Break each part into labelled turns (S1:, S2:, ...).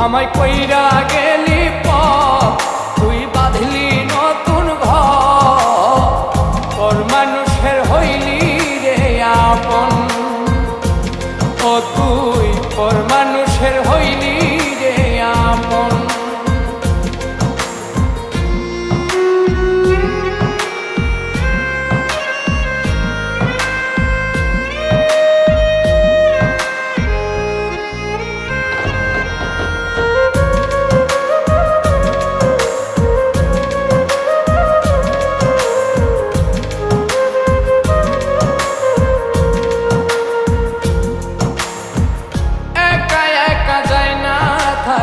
S1: আমায় কইরা গেলি পর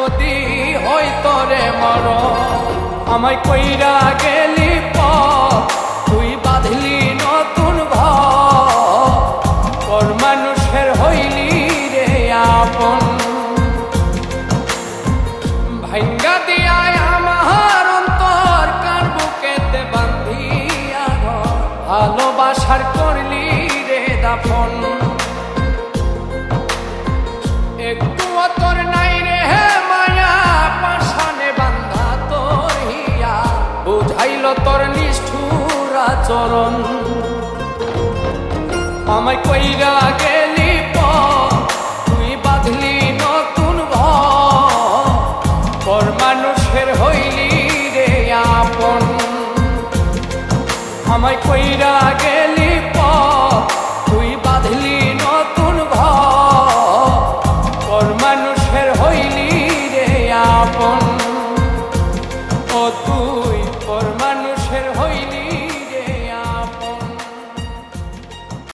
S1: যদি হইতো রে মর, আমায় কইরা গেলি পর তুই বাঁধলি নতুন ঘর তোর মানুষের হইলি রে আপন। ভাঙ্গা দিয়ায় আমার অন্তর, কার বুকেতে বান্ধিয়া ভালোবাসার করলি রে দাফন। বুঝাইল তোর নিষ্ঠুর আচরণ। আমায় কইরা গেলি তুই বাঁধলি নতুন ভর মানুষের হইলি রে আপন। আমায় কইরা গেলি তুই বাঁধলি নতুন ভর মানুষের হইলি রে আপন।